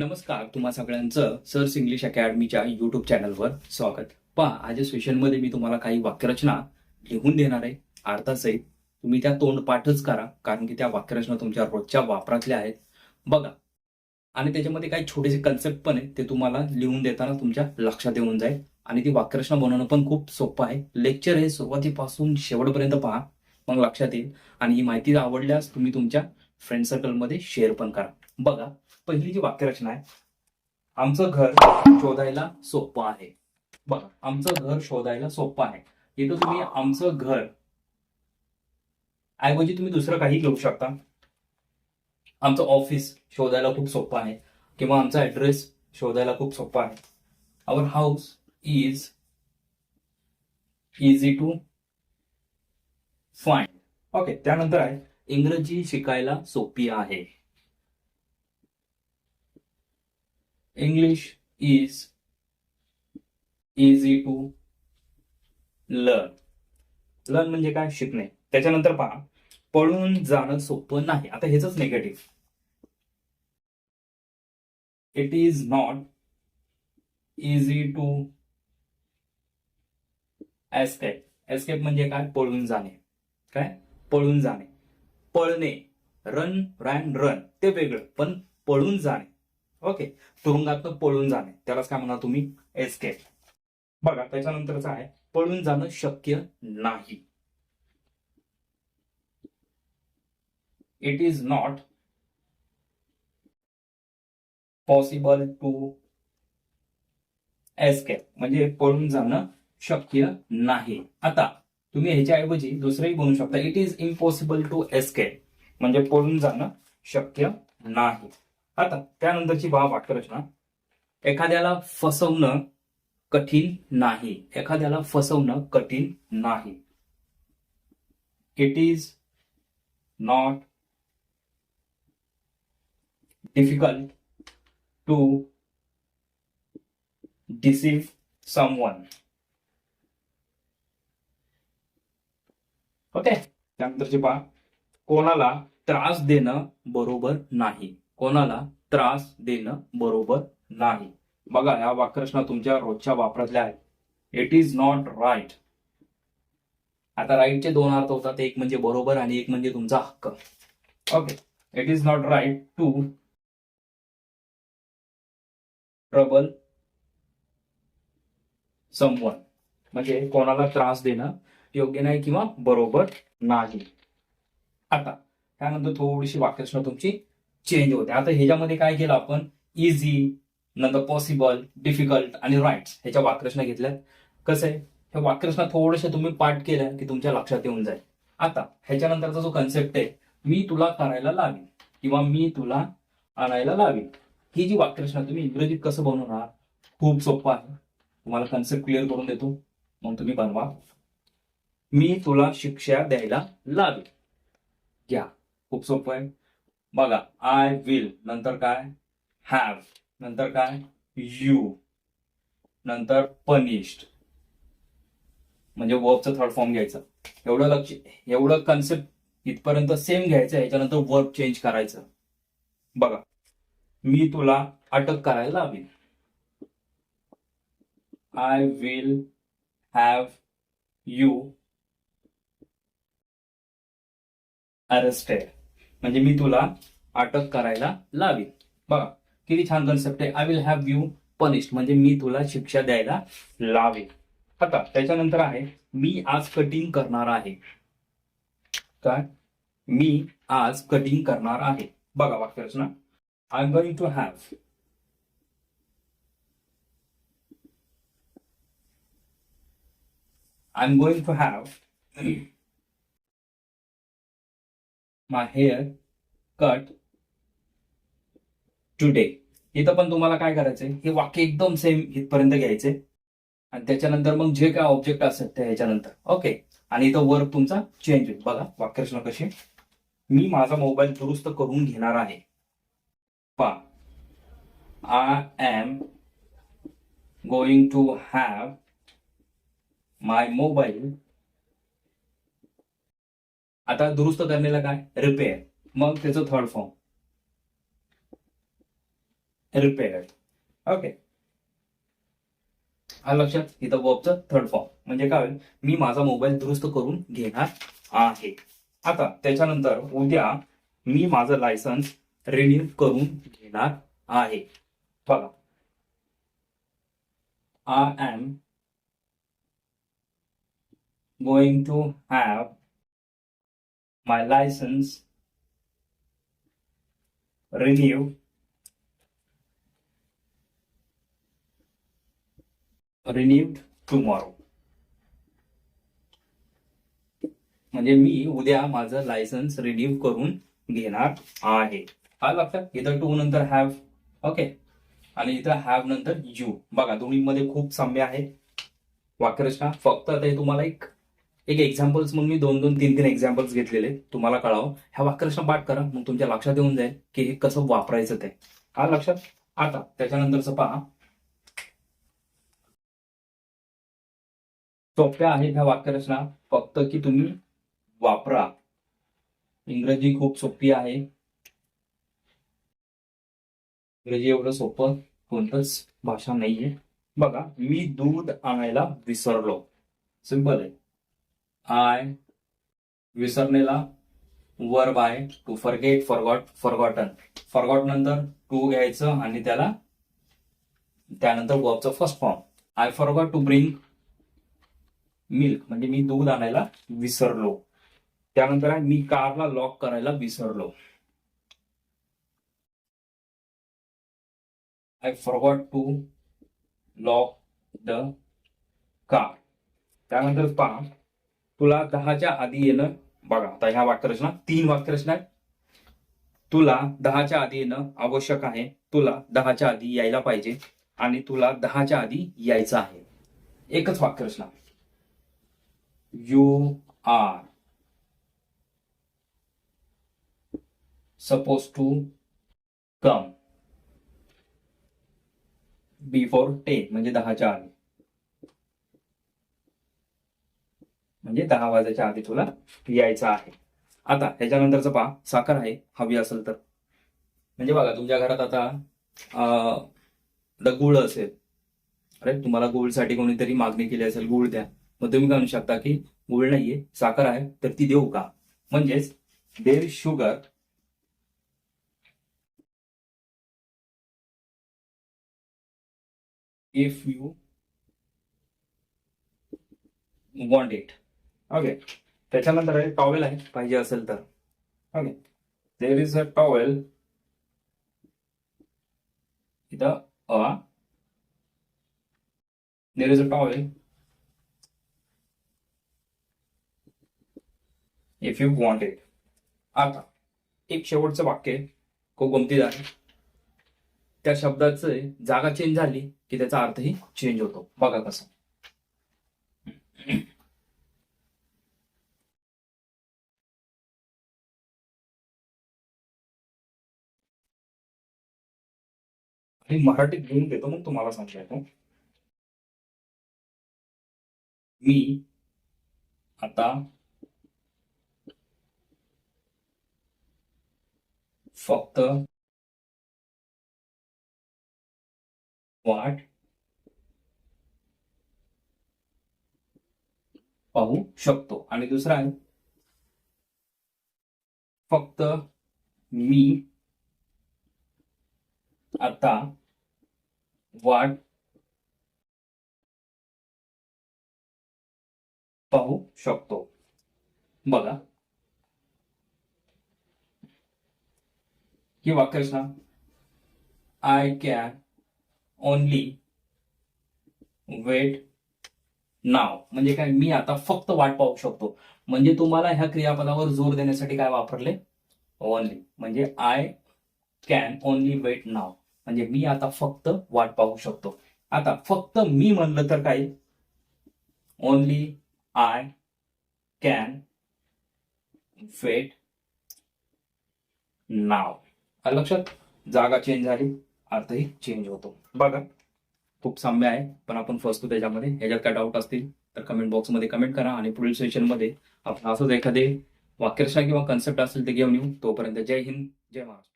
नमस्कार तुम्हा सगळ्यांचं सर्स इंग्लिश अकॅडमीच्या युट्यूब चॅनलवर स्वागत. पहा आज सेशनमध्ये मी तुम्हाला काही वाक्यरचना लिहून देणार आहे. अर्थासहित तुम्ही त्या तोंडपाठच करा कारण की त्या वाक्यरचना तुमच्या रोजच्या वापरातल्या आहेत. बघा आणि त्याच्यामध्ये काही छोटेसे कन्सेप्ट पण आहेत ते तुम्हाला लिहून देताना तुमच्या लक्षात येऊन जाईल. आणि ती वाक्यरचना बनवणं पण खूप सोपं आहे. लेक्चर हे सुरुवातीपासून शेवटपर्यंत पहा मग लक्षात येईल. आणि ही माहिती आवडल्यास तुम्ही तुमच्या फ्रेंड सर्कलमध्ये शेअर पण करा. बघा पहिली जी वाक्यरचना आहे आमचं घर शोधायला सोपं आहे. बघा आमचं घर शोधायला सोपं आहे. इथं तुम्ही आमचं घर ऐवजी तुम्ही दुसरं काही घेऊ शकता. आमचं ऑफिस शोधायला खूप सोपं आहे किंवा आमचा ऍड्रेस शोधायला खूप सोपं आहे. Our house is easy to find okay त्यानंतर आहे इंग्रजी शिकायला सोपी आहे. English is easy to learn. Learn म्हणजे काय? शिकणे. त्याच्यानंतर पहा पळून जाणं सोपं नाही. आता हेच negative it is not easy to escape escape म्हणजे काय? पळून जाणे. काय? पळून जाणे. पळणे. रन रॅन रन ते वेगळं. पण पळून जाणे. ओके. तुरुंगातनं पळून जाणे. त्यालाच काय म्हणा तुम्ही? एस्केप बघा त्याच्यानंतरच आहे पळून जाणं शक्य नाही. It is not possible to escape म्हणजे पळून जाणं शक्य नाही. आता तुम्ही ह्याच्याऐवजी दुसरंही बनवू शकता. It is impossible to escape म्हणजे पळून जाणं शक्य नाही. आता त्यानंतरची बा वाक्यरचना एखाद्याला फसवणं कठीण नाही. एखाद्याला फसवणं कठीण नाही. It is not difficult to deceive someone okay त्यानंतरची पहा कोणाला त्रास देणं बरोबर नाही. कोणाला त्रास देणं बरोबर नाही. बघा या वाक्यरचना तुमच्या रोजच्या वापरातल्या आहेत. इट इज नॉट राईट आता राईटचे दोन अर्थ होतात. एक म्हणजे बरोबर आणि एक म्हणजे तुमचा हक्क. Okay it is not right to trouble someone म्हणजे कोणाला त्रास देणं योग्य नाही किंवा बरोबर नाही. आता त्यानंतर थोडीशी वाक्यरचना तुमची चेंज होते. आता ह्याच्यामध्ये काय केलं आपण? इझी नंतर पॉसिबल डिफिकल्ट आणि राईट ह्याच्या वाक्यरचना घेतल्यात. कसं आहे? ह्या वाक्यरचना थोडेसे तुम्ही पाठ केल्या की तुमच्या लक्षात येऊन जाईल. आता ह्याच्यानंतरचा जो कन्सेप्ट आहे मी तुला करायला लावीन किंवा मी तुला आणायला लावीन ही जी वाक्यरचना तुम्ही इंग्रजीत कसं बनवणार? खूप सोपं आहे. तुम्हाला कन्सेप्ट क्लिअर करून देतो. मग तुम्ही बनवा. मी तुला शिक्षा द्यायला लावीन घ्या. खूप सोपं आहे. बघा आय विल नंतर काय? हॅव नंतर काय? यू नंतर पनिश्ड म्हणजे वर्बचं थर्ड फॉर्म घ्यायचं. एवढं लक्ष एवढं कन्सेप्ट इथपर्यंत सेम घ्यायचं याच्यानंतर वर्ब चेंज करायचं. बघा मी तुला अटक करायला लावीन. I will have you arrested म्हणजे मी तुला अटक करायला लावीन. बघा किती छान कन्सेप्ट आहे. I will have you punished म्हणजे मी तुला शिक्षा द्यायला लावे आता त्याच्यानंतर आहे मी आज कटिंग करणार आहे. काय मी आज कटिंग करणार आहे. बघा वाक्यरचना. I am going to have I am going to have my hair cut today इथं पण तुम्हाला काय करायचंय? हे वाक्य एकदम सेम इथपर्यंत घ्यायचे. आणि त्याच्यानंतर मग जे काय ऑब्जेक्ट असत ते ह्याच्यानंतर. ओके आणि इथं वर्क तुमचा चेंज होईल. बघा वाक्यरचना कशी मी माझा मोबाईल दुरुस्त करून घेणार आहे. पा I am going to have my mobile आता दुरुस्त करण्याला काय? रिपेअर मग त्याचं थर्ड फॉर्म रिपेअर ओके हा लक्षात? इथं वर्बचं थर्ड फॉर्म म्हणजे काय होईल? मी माझा मोबाईल दुरुस्त करून घेणार आहे. आता त्याच्यानंतर उद्या मी माझं लायसन्स रिन्यू करून घेणार आहे. बघा. I am going to have my licence renew renewed tomorrow. म्हणजे मी उद्या माझं लायसन्स रिन्यू करून घेणार आहे. हा लक्षात इथं टू नंतर हॅव ओके आणि इथं हॅव नंतर यू बघा दोन्हीमध्ये खूप साम्य आहे. वाक्यरचना. फक्त आता तुम्हाला एक एक एक्झाम्पल्स मग मी दोन दोन तीन तीन एक्झाम्पल्स घेतलेले. तुम्हाला कळावं. ह्या वाक्यरचना पाठ करा मग तुमच्या लक्षात येऊन जाईल की हे कसं वापरायचं ते. हा लक्षात? आता त्याच्यानंतरच पहा. सोप्या आहेत ह्या वाक्यरचना. फक्त की तुम्ही वापरा. इंग्रजी खूप सोपी आहे. इंग्रजी एवढं सोपं कोणतंच भाषा नाहीये. बघा मी दूध आणायला विसरलो. सिंपल आहे. आय विसरणेला वर bye to forget forgot forgotten forgot नंतर टू घ्यायचं आणि त्याला त्यानंतर वर्बचा first form I forgot to bring milk म्हणजे मी दूध आणायला विसरलो. त्यानंतर आहे मी कारला लॉक करायला विसरलो. I forgot to lock the car त्यानंतर पहा. तुला दहाच्या आधी येणं बघा आता ह्या वाक्यरचना तीन वाक्यरचना आहेत. तुला दहाच्या आधी येणं आवश्यक आहे. तुला दहाच्या आधी यायला पाहिजे आणि तुला दहाच्या आधी यायचं आहे. एकच वाक्यरचना. You are suppose to come before ten म्हणजे दहाच्या आधी. म्हणजे दहा वाजायच्या आधी तुला यायचं आहे. आता ह्याच्यानंतरचं पहा साखर आहे हवी असेल तर. म्हणजे बघा तुमच्या घरात आता गुळ असेल. अरे तुम्हाला गुळसाठी कोणीतरी मागणी केली असेल गुळ द्या. मग तुम्ही म्हणू शकता की गुळ नाहीये साखर आहे तर ती देऊ का? म्हणजेच there sugar if you want it okay त्याच्यानंतर आहे टॉवेल आहे. पाहिजे असेल तर. Okay there is a towel इथं a there is a towel if you want it आता एक शेवटचं वाक्य आहे, खूप गमतीदार त्या शब्दाचं जागा चेंज झाली की त्याचा अर्थही चेंज होतो. बघा कसं. आणि मराठीत घेऊन देतो मग तुम्हाला सांगायचं मी आता फक्त वाट पाहू शकतो. आणि दुसरा आहे फक्त मी आता वाट पाहू शकतो. बघा. ही वाक्यरचना I can only wait now म्हणजे काय? मी आता फक्त वाट पाहू शकतो. म्हणजे तुम्हाला ह्या क्रियापदावर जोर देण्यासाठी काय वापरले? ओनली म्हणजे I can only wait now म्हणजे मी आता फक्त वाट पाहू शकतो. आता फक्त मी म्हणलं तर काय? Only I can fate now लक्षात? जागा चेंज झाली अर्थही चेंज होतो. बघा खूप साम्य आहे पण आपण फसतो त्याच्यामध्ये ह्याच्यात काय डाऊट असतील तर कमेंट बॉक्समध्ये कमेंट करा आणि पुढील सेशनमध्ये आपण असंच एखादे वाक्यरचना किंवा कन्सेप्ट असेल ते घेऊन येऊ. तोपर्यंत जय हिंद जय महाराष्ट्र.